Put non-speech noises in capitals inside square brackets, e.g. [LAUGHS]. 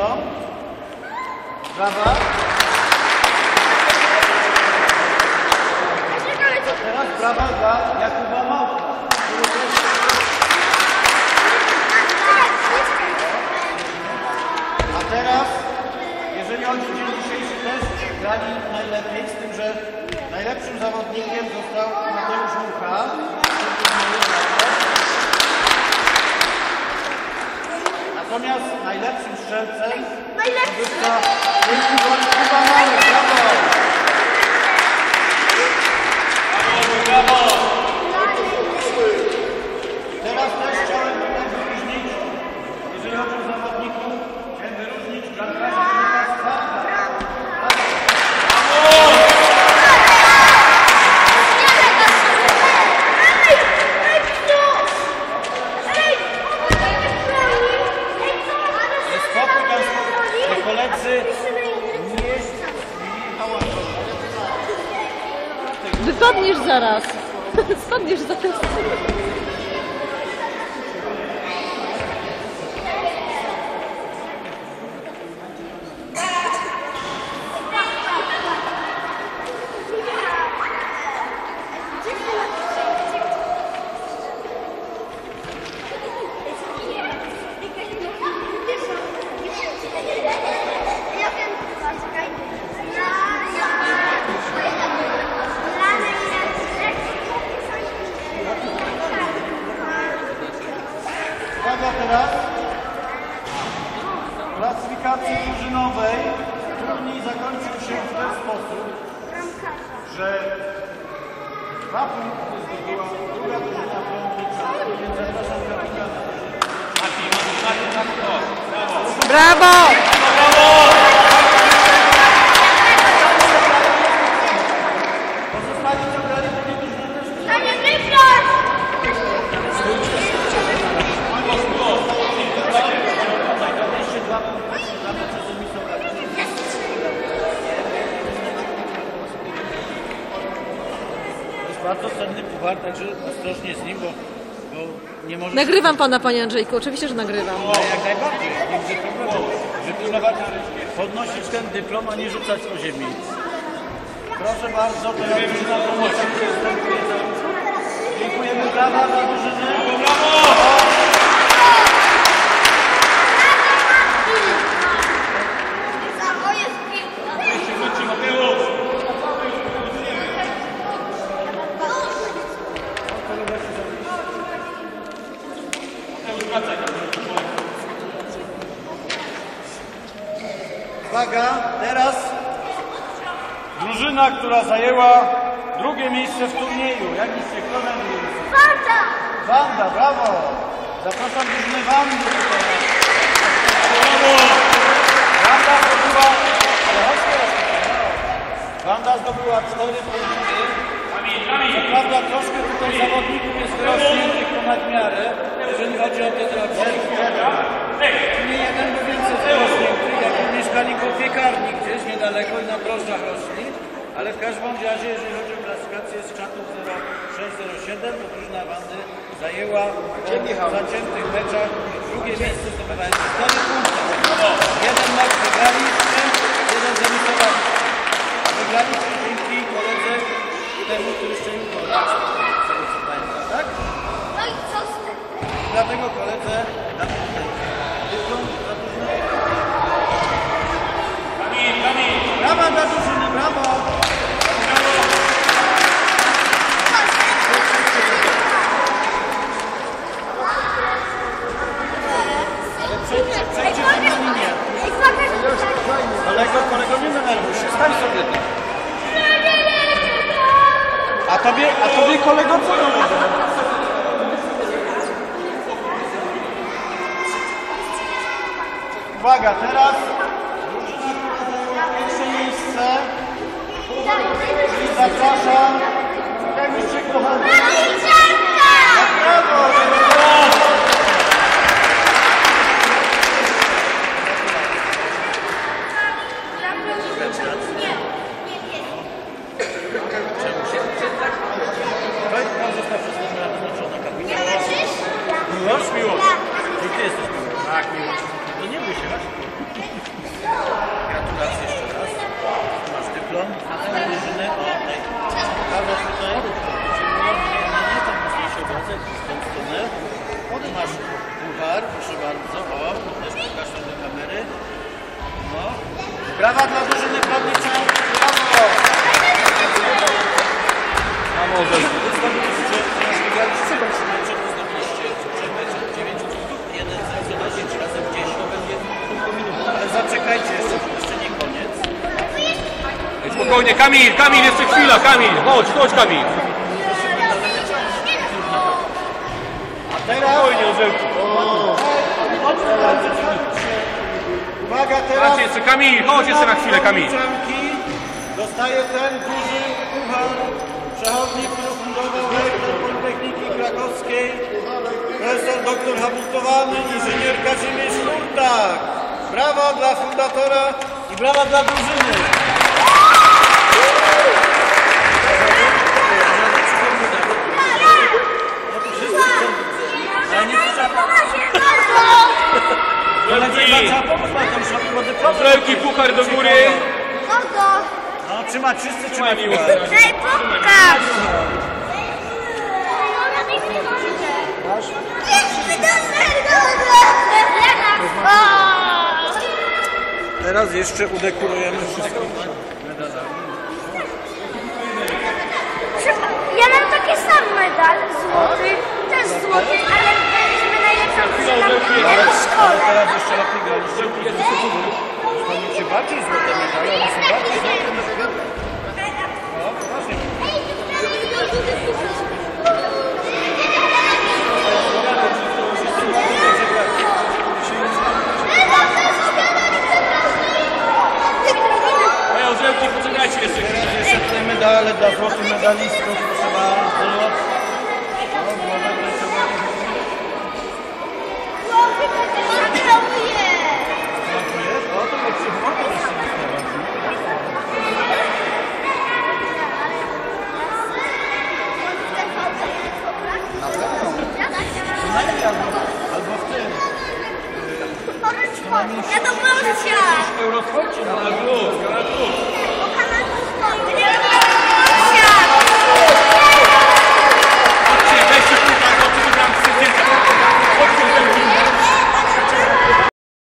strzelcą. Brawa. Teraz brawa dla Jakuba Małka, A teraz, jeżeli chodzi o dzień dzisiejszy test, grali najlepiej, z tym, że najlepszym zawodnikiem został Mateusz Mucha. Natomiast najlepszym strzelcem został Kuba Małek. Brawo! Teraz też chciałem tutaj wyróżnić, jeżeli chodzi o zawodników, koledzy nie. Wypadniesz zaraz. [LAUGHS] Spadniesz za Uwaga teraz. Klasyfikacji drużynowej turniej zakończył się w ten sposób, że dwa punkty zdobyła druga drużyna Brąznicza, więc zapraszam kapitana. Brawo! Pozostali co grali drugie drużyny też Najważniejsze dwa punkty dla meczu z Umisowem. To jest bardzo cenny puchar, także ostrożnie z nim, bo, bo nie może... Nagrywam pana, panie Andrzejku. Oczywiście, że nagrywam. No, jak najbardziej, nie widzę problemu. Wypilnować, podnosić ten dyplom, a nie rzucać po ziemi. Proszę bardzo, to ja drużyna pomocy. Dziękujemy, dla drużyny. Uwaga, teraz drużyna, która zajęła drugie miejsce w turnieju. Jak myślicie, kto zajmuje miejsce? Wanda, brawo! Zapraszam drużynę Wandy tutaj. Wanda zdobyła... Wanda zdobyła cztery punkty. Co prawda troszkę tutaj zawodników jest wyrośniętych ponad miarę, jeżeli chodzi o ten rocznik. Nie jeden, bo więcej wyrośniętych, koło piekarni gdzieś niedaleko i na drożdżach rośli. Ale w każdym razie, jeżeli chodzi o klasyfikację z czatów 0607, to drużyna Wandy zajęła po zaciętych meczach drugie miejsce zdobywając 4 punkty. Jeden mecz wygraliście, jeden zemitowali. A wygraliście dzięki koledze temu, który strzelił gol. Z tego co pamiętam, tak? Dlatego koledze damy tutaj dyplom za drużynę. Brawa dla drużyny, brawo! Ale przejdźcie, przejdźcie na linię. Kolego, kolego, nie denerwuj się, stań sobie tam. A tobie, a tobie kolego co robisz? Uwaga, teraz pierwsze miejsce. I zapraszam. Jak już się kochamy. Brawo! brawo. Weź pan zostaw przez ten raz na kapitana. Miłość? Miłość. I ty jesteś miłość. Tak, miłość. To nie bój się, masz? Brawa dla drużyny Prawnicza. Brawo! Mam orzełki. Zdobyliście, wygraliście trzy mecze, to zdobyliście trzech meczów, dziewięć punktów, jeden zrealizować trzy razy w dzień, to będzie punkt po minutę. Ale zaczekajcie, jeszcze, jeszcze nie koniec. Ej, Spokojnie, Kamil, Kamil, jeszcze chwila, Kamil. Chodź, chodź Kamil. Teraz, Spokojnie, orzełki. uwaga, teraz jeszcze, Kamil, chodź jeszcze na chwilę, Kamil. Dostaje ten duży puchar przechodnik, który fundował rektor Politechniki Krakowskiej, profesor doktor habilitowany inżynier Kazimierz Furtak. Brawa dla fundatora i brawa dla drużyny. Ale nie Ale nie trzeba pomóc na tą szopę, bo dyplom. Puchar do góry. No, trzyma wszyscy, trzyma piłkę. Daj pokaż! Teraz jeszcze udekorujemy wszystko. Ja mam taki sam medal złoty, też złoty, ale byliśmy najlepszą drużyną w szkole. Teraz jeszcze lepiej graliście. Dostaniecie bardziej złote medale, one są bardziej złote kwiaty. No, poważnie. Ej, orzełki, poczekajcie jeszcze chwilę. Jeszcze tutaj medale dla złotych medalistów, proszę bardzo. Euroskoczy, na plus, na plus.